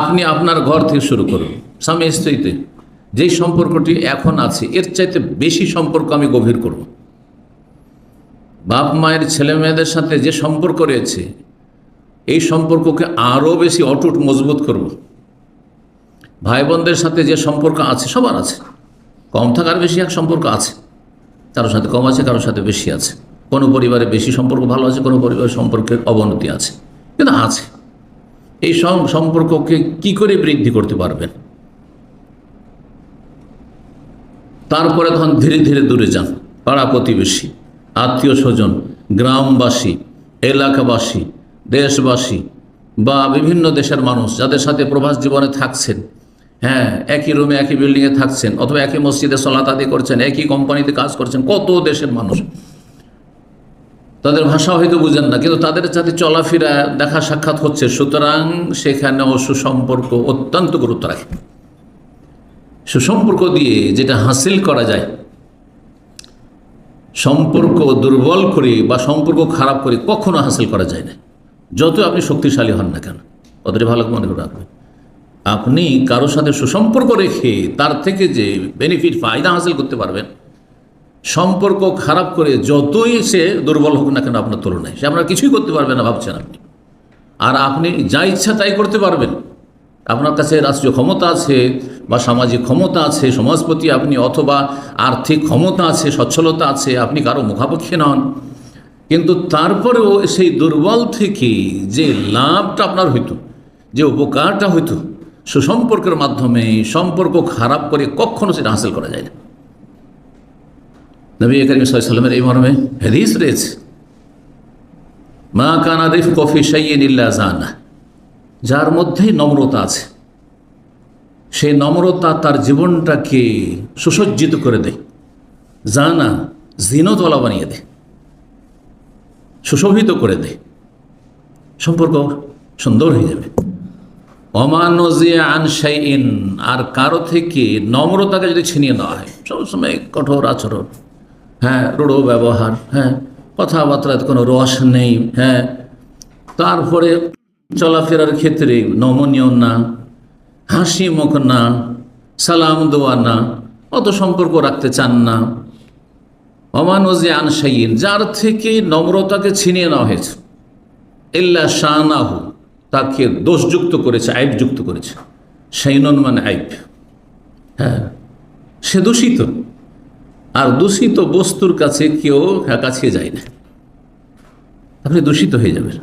আপনি আপনার ঘর থেকে শুরু করুন। স্বামী স্ত্রীতে যেই সম্পর্কটি এখন আছে, এর চাইতে বেশি সম্পর্ক আমি গভীর করব। বাপ মায়ের ছেলে মেয়েদের সাথে যে সম্পর্ক রয়েছে, এই সম্পর্ককে আরও বেশি অটুট মজবুত করব। ভাই বোনদের সাথে যে সম্পর্ক আছে, সবার আছে। কম থাকার বেশি এক সম্পর্ক আছে। কারোর সাথে কম আছে, কারোর সাথে বেশি আছে। কোনো পরিবারে বেশি সম্পর্ক ভালো আছে, কোনো পরিবারের সম্পর্কের অবনতি আছে। কিন্তু আছে। এই সম্পর্ককে কি করে বৃদ্ধি করতে পারবেন? তারপরে তখন ধীরে ধীরে দূরে যান। পাড়া প্রতিবেশী, আত্মীয় স্বজন, গ্রামবাসী, এলাকাবাসী, দেশবাসী বা বিভিন্ন দেশের মানুষ যাদের সাথে প্রবাস জীবনে থাকছেন। হ্যাঁ একই রুমে একই বিল্ডিংয়ে থাকছেন অথবা একই মসজিদে সলাত আদি করছেন, একই কোম্পানিতে কাজ করছেন, কত দেশের মানুষ। তাদের ভাষা হয়তো বুঝেন না, কিন্তু তাদের সাথে চলাফেরা, দেখা সাক্ষাৎ হচ্ছে। সুতরাং সেখানেও সুসম্পর্ক অত্যন্ত গুরুত্ব রাখে। সুসম্পর্ক দিয়ে যেটা হাসিল করা যায়, সম্পর্ক দুর্বল করে বা সম্পর্ক খারাপ করে কখনো হাসিল করা যায় না। যত আপনি শক্তিশালী হন না কেন, কতটি ভালো মনে করে রাখবেন। আপনি কারোর সাথে সুসম্পর্ক রেখে তার থেকে যে বেনিফিট ফায়দা হাসিল করতে পারবেন সম্পর্ক খারাপ করে যতই সে দুর্বল হোক না কেন আপনার তুলনায়, সে আপনার কিছুই করতে পারবে না ভাবছেন আপনি। আর আপনি যা ইচ্ছা তাই করতে পারবেন। আপনার কাছে রাষ্ট্রীয় ক্ষমতা আছে বা সামাজিক ক্ষমতা আছে, সমাজপতি আপনি অথবা আর্থিক ক্ষমতা আছে, সচ্ছলতা আছে, আপনি কারও মুখাপক্ষে নন। কিন্তু তারপরেও সেই দুর্বল থেকে যে লাভটা আপনার হইতো, যে উপকারটা হইতো, সুসম্পর্কের মাধ্যমে সম্পর্ক খারাপ করে কখনো সেটা হাসিল করা যায় না। নবী করিম সাল্লামের এই মর্মে হাদিস রয়েছে। মা কানা রিফ কফি সাইয়েন ইল্লা জানা। যার মধ্যেই নম্রতা আছে। সেই নম্রতা তার জীবনটাকে সুসজ্জিত করে দেয়। জানা জিনতলা বানিয়ে দেয়। সুশোভিত করে দেয়। সম্পর্ক সুন্দর হয়ে যাবে। অমানজিয়া আনসাইন আর কারও থেকে নম্রতাকে যদি ছিনিয়ে নেওয়া হয়, সবসময় কঠোর আচরণ। হ্যাঁ রূঢ় ব্যবহার হ্যাঁ কথাবার্তার কোনো রস নেই হ্যাঁ। তারপরে চলাফেরার ক্ষেত্রে নমনীয় না, হাসি মুখ না, সালাম দেওয়া না, অত সম্পর্ক রাখতে চান না। অমানজে আনসাইন যার থেকে নম্রতাকে ছিনিয়ে নেওয়া হয়েছে। ইল্লা শাহনাহু তাকে দোষযুক্ত করেছে, আইবযুক্ত করেছে। সাইনন মানে আইব। হ্যাঁ সে দূষিত। আর দূষিত বস্তুর কাছে কেউ কাছে যায় না। আপনি দূষিত হয়ে যাবেন।